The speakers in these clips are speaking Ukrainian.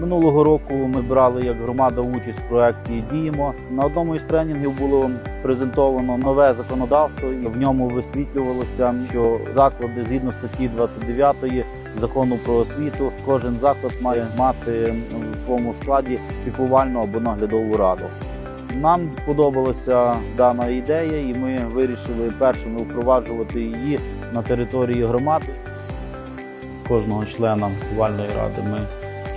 Минулого року ми брали як громада участь в проєкті Діємо. На одному із тренінгів було презентовано нове законодавство, і в ньому висвітлювалося, що заклади згідно статті 29 закону про освіту, кожен заклад має мати в своєму складі піклувальну або наглядову раду. Нам сподобалася дана ідея, і ми вирішили першими впроваджувати її на території громади. Кожного члена піклувальної ради ми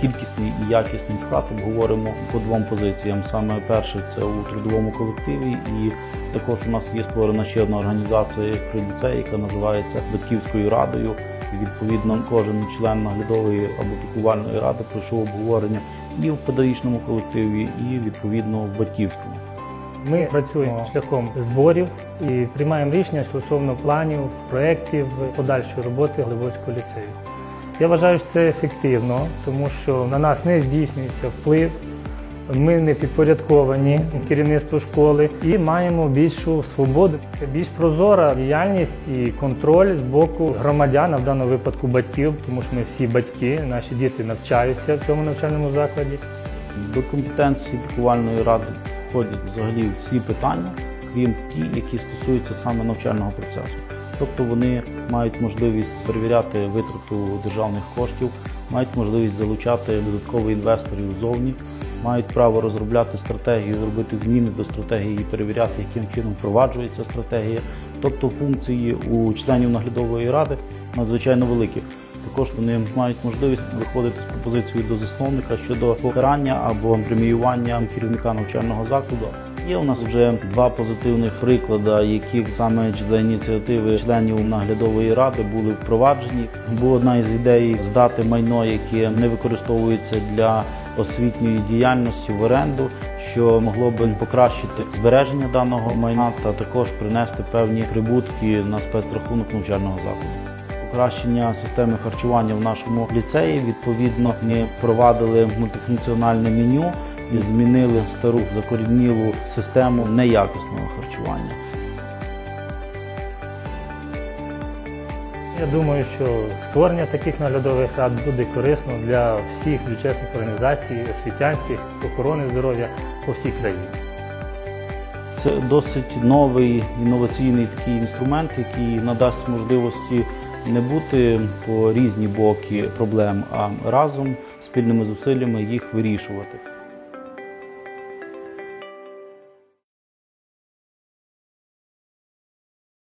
кількісний і якісний склад обговоримо по двом позиціям. Саме перше це у трудовому колективі, і також у нас є створена ще одна організація при ліцеї, яка називається Батьківською радою. І, відповідно, кожен член наглядової або піклувальної ради пройшов обговорення і в педагогічному колективі, і відповідно в батьківському. Ми працюємо шляхом зборів і приймаємо рішення стосовно планів, проєктів подальшої роботи Глибоцького ліцею. Я вважаю, що це ефективно, тому що на нас не здійснюється вплив. Ми не підпорядковані керівництву школи і маємо більшу свободу. Це більш прозора діяльність і контроль з боку громадян, а в даному випадку батьків, тому що ми всі батьки, наші діти навчаються в цьому навчальному закладі. До компетенції піклувальної ради входять взагалі всі питання, крім ті, які стосуються саме навчального процесу. Тобто вони мають можливість перевіряти витрату державних коштів, мають можливість залучати додаткових інвесторів ззовні, мають право розробляти стратегію, робити зміни до стратегії, і перевіряти, яким чином впроваджується стратегія. Тобто функції у членів наглядової ради надзвичайно великі. Також вони мають можливість виходити з пропозицією до засновника щодо покарання або преміювання керівника навчального закладу. Є у нас вже два позитивних приклади, які саме за ініціативи членів наглядової ради були впроваджені. Була одна із ідей здати майно, яке не використовується для освітньої діяльності в оренду, що могло би покращити збереження даного майна та також принести певні прибутки на спецрахунок навчального закладу покращення системи харчування в нашому ліцеї. Відповідно, ми впровадили мультифункціональне меню і змінили стару закорінілу систему неякісного харчування. Я думаю, що створення таких наглядових рад буде корисно для всіх бюджетних організацій, освітянських, охорони здоров'я по всій країні. Це досить новий інноваційний такий інструмент, який надасть можливості не бути по різні боки проблем, а разом спільними зусиллями їх вирішувати.